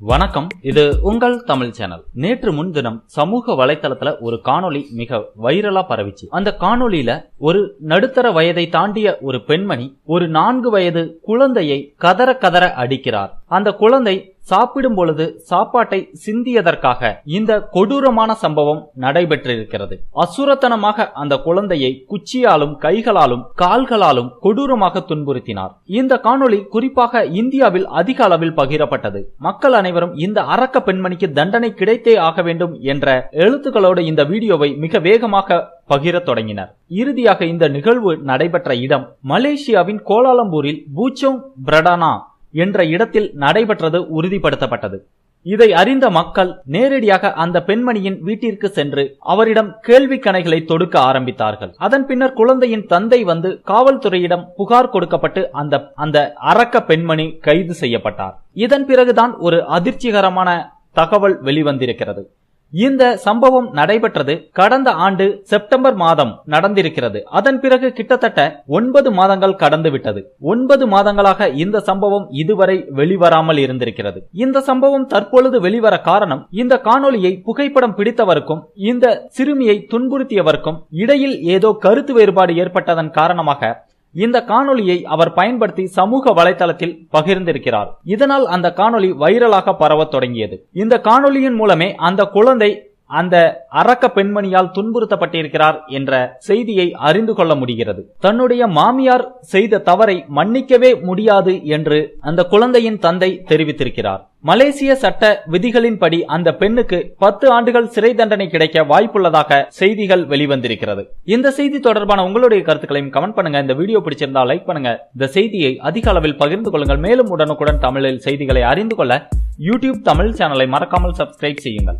வணக்கம். இது உங்கள் தமிழ் சேனல். நேற்று முன்தினம் சமூக வலைத்தளத்துல ஒரு காணொளி மிக வைரலா பரவிச்சு. அந்த காணொளியில ஒரு நடுத்தர வயதை தாண்டிய ஒரு பெண்மணி ஒரு நான்கு வயது குழந்தையை கதற கதற அடிக்கிறார். அந்த குழந்தை சாப்பிடும் பொழுது சாப்பாட்டை சிந்தியதற்காக இந்த கொடூரமான சம்பவம் நடைபெற்றிருக்கிறது. அசுரத்தனமாக அந்த குழந்தையை குச்சியாலும் கைகளாலும் கால்களாலும் கொடூரமாக துன்புறுத்தினார். இந்த காணொளி குறிப்பாக இந்தியாவில் அதிக அளவில் பகிரப்பட்டது. மக்கள் அனைவரும் இந்த அரக்க பெண்மணிக்கு தண்டனை கிடைத்தே ஆக வேண்டும் என்ற எழுத்துக்களோடு இந்த வீடியோவை மிக வேகமாக பகிரத் தொடங்கினர். இறுதியாக இந்த நிகழ்வு நடைபெற்ற இடம் மலேசியாவின் கோலாலம்பூரில் பூச்சோங் பிரடானா என்ற இடத்தில் நடைபெற்றது உறுதிப்படுத்தப்பட்டது. இதை அறிந்த மக்கள் நேரடியாக அந்த பெண்மணியின் வீட்டிற்கு சென்று அவரிடம் கேள்வி கணைகளை தொடுக்க ஆரம்பித்தார்கள். அதன் பின்னர் குழந்தையின் தந்தை வந்து காவல்துறையிடம் புகார் கொடுக்கப்பட்டு அந்த அந்த அரக்க பெண்மணி கைது செய்யப்பட்டார். இதன் பிறகுதான் ஒரு அதிர்ச்சிகரமான தகவல் வெளிவந்திருக்கிறது. இந்த சம்பவம் நடைபெற்றது கடந்த ஆண்டு செப்டம்பர் மாதம் நடந்திருக்கிறது. அதன் பிறகு கிட்டத்தட்ட ஒன்பது மாதங்கள் கடந்துவிட்டது. ஒன்பது மாதங்களாக இந்த சம்பவம் இதுவரை வெளிவராமல் இருந்திருக்கிறது. இந்த சம்பவம் தற்பொழுது வெளிவர காரணம் இந்த காணொலியை புகைப்படம் பிடித்தவருக்கும் இந்த சிறுமியை துன்புறுத்தியவருக்கும் இடையில் ஏதோ கருத்து வேறுபாடு ஏற்பட்டதன் காரணமாக இந்த காணொலியை அவர் பயன்படுத்தி சமூக வலைதளத்தில் பகிர்ந்திருக்கிறார். இதனால் அந்த காணொலி வைரலாக பரவத் தொடங்கியது. இந்த காணொலியின் மூலமே அந்த குழந்தை அந்த அரக்க பெண்மணியால் துன்புறுத்தப்பட்டிருக்கிறார் என்ற செய்தியை அறிந்து கொள்ள முடிகிறது. தன்னுடைய மாமியார் செய்த தவறை மன்னிக்கவே முடியாது என்று அந்த குழந்தையின் தந்தை தெரிவித்திருக்கிறார். மலேசிய சட்ட விதிகளின்படி அந்த பெண்ணுக்கு பத்து ஆண்டுகள் சிறை தண்டனை கிடைக்க வாய்ப்புள்ளதாக செய்திகள் வெளிவந்திருக்கிறது. இந்த செய்தி தொடர்பான உங்களுடைய கருத்துக்களையும் கமெண்ட் பண்ணுங்க. இந்த வீடியோ பிடிச்சிருந்தா லைக் பண்ணுங்க. இந்த செய்தியை அதிக அளவில் பகிர்ந்து கொள்ளுங்கள். மேலும் உடனுக்குடன் தமிழில் செய்திகளை அறிந்து கொள்ள யூடியூப் தமிழ் சேனலை மறக்காமல் சப்ஸ்கிரைப் செய்யுங்கள்.